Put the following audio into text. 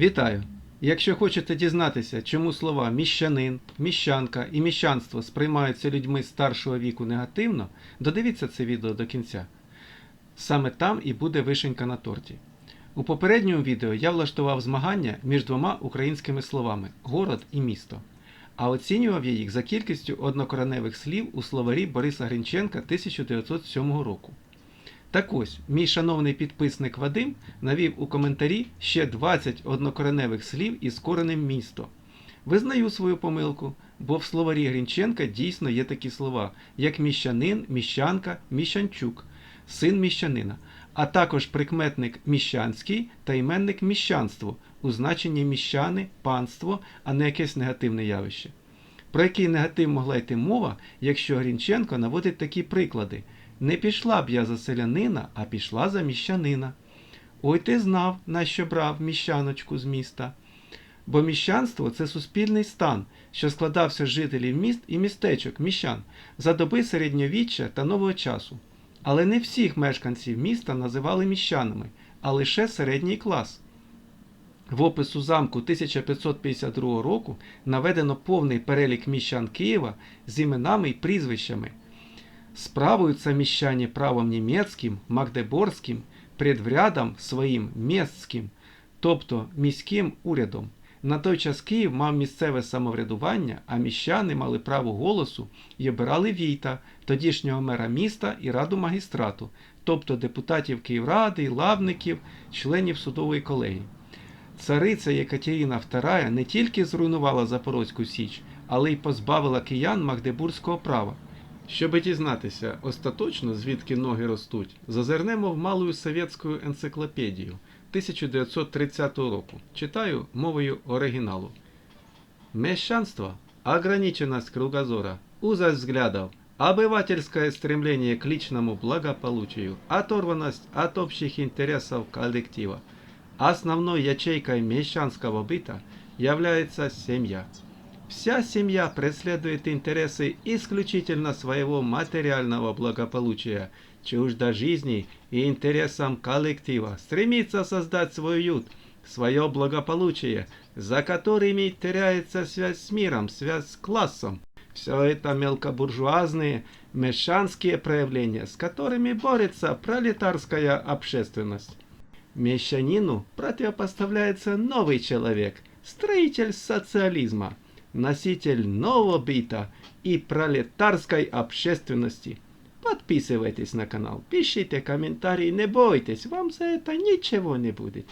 Вітаю! Якщо хочете дізнатися, чому слова міщанин, міщанка і міщанство сприймаються людьми старшого віку негативно, додивіться це відео до кінця. Саме там і буде вишенька на торті. У попередньому відео я влаштував змагання між двома українськими словами город і місто. А оцінював я їх за кількістю однокореневих слів у словарі Бориса Гринченка 1907 року. Так ось, мій шановний підписник Вадим навів у коментарі ще 20 однокореневих слів із коренем місто. Визнаю свою помилку, бо в словарі Грінченка дійсно є такі слова, як міщанин, міщанка, міщанчук, син міщанина, а також прикметник міщанський та іменник міщанство у значенні міщани, панство, а не якесь негативне явище. Про який негатив могла йти мова, якщо Грінченко наводить такі приклади. Не пішла б я за селянина, а пішла за міщанина. Ой ти знав, на що брав міщаночку з міста. Бо міщанство це суспільний стан, що складався з жителів міст і містечок міщан за доби середньовіччя та нового часу. Але не всіх мешканців міста називали міщанами, а лише середній клас. В опису замку 1552 року наведено повний перелік міщан Києва з іменами і прізвищами. Справуются мещане правом німецьким, магдеборським, предврядом своїм містським, тобто міським урядом. На той час Київ мав місцеве самоврядування, а міщани мали право голосу і обирали війта, тодішнього мера міста і раду магістрату, тобто депутатів Київради, лавників, членів судової колегії. Цариця Єкатерина II не тільки зруйнувала Запорозьку Січ, але й позбавила киян магдебурзького права. Щоби дізнатися остаточно, звідки ноги ростуть, зазирнемо в малую совєтську енциклопедію 1930 року. Читаю мовою оригіналу. Мещанство – ограниченность кругозора, узость взглядов, обывательское стремление к личному благополучию, оторванность от общих интересов коллектива. Основной ячейкой мещанского быта является семья. Вся семья преследует интересы исключительно своего материального благополучия, чуждо жизни и интересам коллектива, стремится создать свой уют, свое благополучие, за которыми теряется связь с миром, связь с классом. Все это мелкобуржуазные, мещанские проявления, с которыми борется пролетарская общественность. Мещанину противопоставляется новый человек, строитель социализма, носитель нового быта и пролетарской общественности. Подписывайтесь на канал, пишите комментарии, не бойтесь, вам за это ничего не будет.